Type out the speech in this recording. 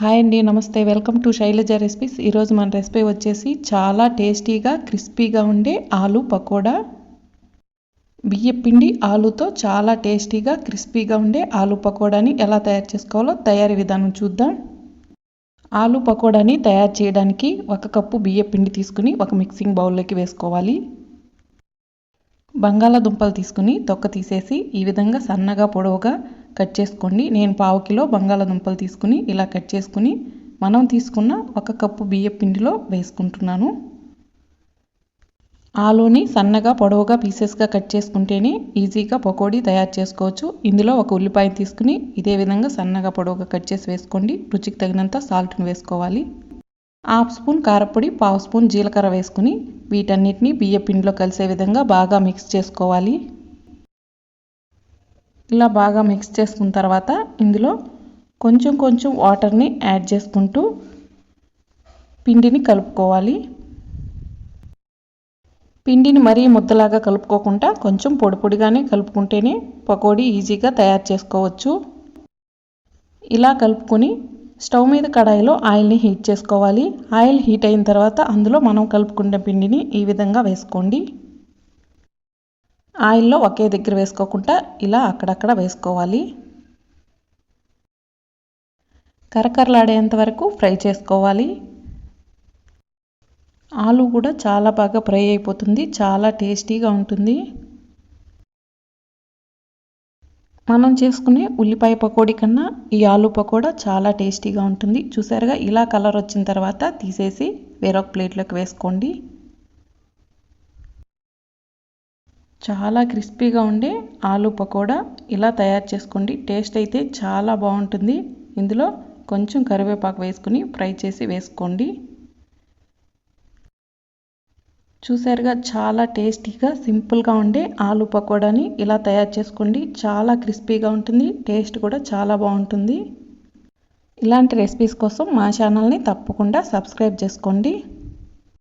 Hi అండి నమస్తే. Welcome to Shailaja recipes ఈరోజు మన రెసిపీ వచ్చేసి చాలా టేస్టీగా క్రిస్పీగా ఉండే ఆలు పకోడా. బియ్య పిండి ఆలుతో చాలా టేస్టీగా క్రిస్పీగా ఉండే ఆలు పకోడాని ఎలా తయారు చేసుకోవాలో తయారీ విధానం చూద్దాం. ఆలు పకోడాని తయారు చేయడానికి ఒక కప్పు బియ్య పిండి తీసుకుని ఒక మిక్సింగ్ బౌల్లోకి వేసుకోవాలి. బంగాళాదుంపలు తీసుకుని తొక్క తీసేసి ఈ విధంగా సన్నగా పొడవుగా కట్ చేసుకోండి. నేను పావు కిలో బంగాళాదుంపలు తీసుకుని ఇలా కట్ చేసుకుని మనం తీసుకున్న ఒక కప్పు బియ్య పిండిలో వేసుకుంటున్నాను. ఆలూని సన్నగా పొడవుగా పీసెస్గా కట్ చేసుకుంటేనే ఈజీగా పకోడీ తయారు చేసుకోవచ్చు. ఇందులో ఒక ఉల్లిపాయ తీసుకుని ఇదే విధంగా సన్నగా పొడవుగా కట్ చేసి వేసుకోండి. రుచికి తగినంత సాల్ట్ని వేసుకోవాలి. హాఫ్ స్పూన్ కారపొడి పావు స్పూన్ జీలకర్ర వేసుకుని వీటన్నిటిని బియ్య పిండిలో కలిసే విధంగా బాగా మిక్స్ చేసుకోవాలి. ఇలా బాగా మిక్స్ చేసుకున్న తర్వాత ఇందులో కొంచెం కొంచెం వాటర్ని యాడ్ చేసుకుంటూ పిండిని కలుపుకోవాలి. పిండిని మరీ ముద్దలాగా కలుపుకోకుండా కొంచెం పొడి పొడిగానే కలుపుకుంటేనే పకోడీ ఈజీగా తయారు చేసుకోవచ్చు. ఇలా కలుపుకొని స్టవ్ మీద కడాయిలో ఆయిల్ని హీట్ చేసుకోవాలి. ఆయిల్ హీట్ అయిన తర్వాత అందులో మనం కలుపుకున్న పిండిని ఈ విధంగా వేసుకోండి. ఆయిల్లో ఒకే దగ్గర వేసుకోకుండా ఇలా అక్కడక్కడ వేసుకోవాలి. కరకరలాడేంత వరకు ఫ్రై చేసుకోవాలి. ఆలు కూడా చాలా బాగా ఫ్రై అయిపోతుంది చాలా టేస్టీగా ఉంటుంది. మనం చేసుకునే ఉల్లిపాయ పకోడీ కన్నా ఈ ఆలు పకోడా చాలా టేస్టీగా ఉంటుంది. చూసారుగా ఇలా కలర్ వచ్చిన తర్వాత తీసేసి వేరొక ప్లేట్లోకి వేసుకోండి. చాలా క్రిస్పీగా ఉండే ఆలు పకోడా ఇలా తయారు చేసుకోండి. టేస్ట్ అయితే చాలా బాగుంటుంది. ఇందులో కొంచెం కరివేపాకు వేసుకుని ఫ్రై చేసి వేసుకోండి. చూసారుగా చాలా టేస్టీగా సింపుల్గా ఉండే ఆలు పకోడాని ఇలా తయారు చేసుకోండి. చాలా క్రిస్పీగా ఉంటుంది. టేస్ట్ కూడా చాలా బాగుంటుంది. ఇలాంటి రెసిపీస్ కోసం మా ఛానల్ని తప్పకుండా సబ్స్క్రైబ్ చేసుకోండి.